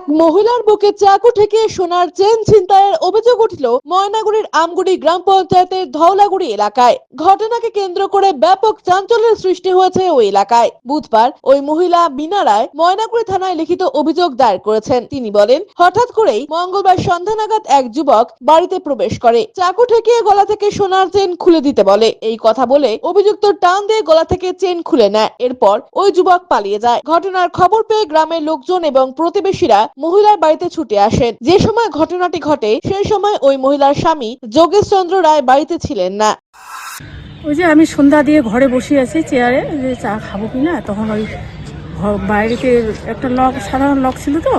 এক মহিলার বুকে চাকু ঠেকিয়ে সোনার চেন ছিনতাইয়ের অভিযোগ উঠল ময়নাগুড়ির আমগুড়ি গ্রাম পঞ্চায়েতের ধওলাগুড়ি এলাকায়। ঘটনাকে কেন্দ্র করে ব্যাপক চাঞ্চল্যের সৃষ্টি হয়েছে ওই এলাকায়। বুধবার ওই মহিলা বিনা রায় ময়নাগুড়ি থানায় লিখিত অভিযোগ দায়ের করেছেন। তিনি বলেন, হঠাৎ করেই মঙ্গলবার সন্ধ্যা নাগাদ এক যুবক বাড়িতে প্রবেশ করে। চাকু ঠেকিয়ে গলা থেকে সোনার চেন খুলে দিতে বলে। এই কথা বলে অভিযুক্ত টান দিয়ে গলা থেকে চেন খুলে নেয়। এরপর ওই যুবক পালিয়ে যায়। ঘটনার খবর পেয়ে গ্রামের লোকজন এবং প্রতিবেশীরা মহিলার বাড়িতে ছুটে আসেন। যে সময় ঘটনাটি ঘটে সেই সময় ওই মহিলার স্বামী যোগেশ চন্দ্র রায় বাড়িতে ছিলেন না। ওই যে আমি সন্ধ্যা দিয়ে ঘরে বসে আছি চেয়ারে যে চা খাব কি না তখন ওই বাইরেতে একটা লক সাধারণ লক ছিল তো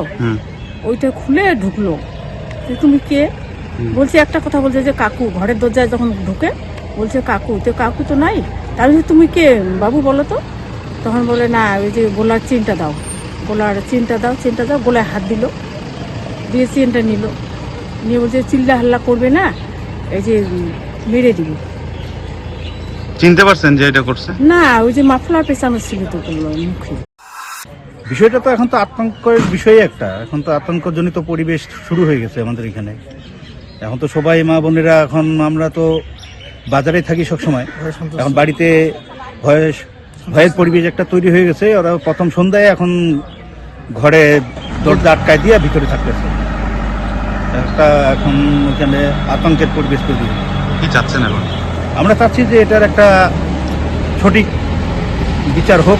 ওইটা খুলে ঢুকলো। যে তুমি কে? বলছে একটা কথা বলছে যে কাকু ঘরের দরজায় যখন ঢুকে বলছে কাকু তো কাকু তো নাই। তাহলে তুমি কে? বাবু বলো তো। তখন বলে না ওই যে গোলার চেনটা দাও। গোলার চেনটা দাও চেনটা দাও গোলায় হাত দিল। দিয়ে চেনটা নিল। নিয়ে বলছে চিল্লা হাল্লা করবে না এই যে মেরে দিবে। চিনতে পারছেন যে এটা করছে? না ওই যে মাফলার পেছানো ছিল তো ওগুলো মুখে। বিষয়টা তো এখন তো আতঙ্কের বিষয় একটা। এখন তো আতঙ্কজনিত পরিবেশ শুরু হয়ে গেছে আমাদের এখানে। এখন তো সবাই মা বোনেরা এখন আমরা তো বাজারে থাকি সব সময় এখন বাড়িতে ভয়েস ভয়ের পরিবেশ একটা তৈরি হয়ে গেছে। ওরা প্রথম সন্ধ্যায় এখন ঘরে দরজা আটকায় দিয়ে ভিতরে থাকতেছে। একটা এখন ওখানে আতঙ্কের পরিবেশ তৈরি কি চাচ্ছেন এখন? আমরা চাচ্ছি যে এটার একটা সঠিক বিচার হোক।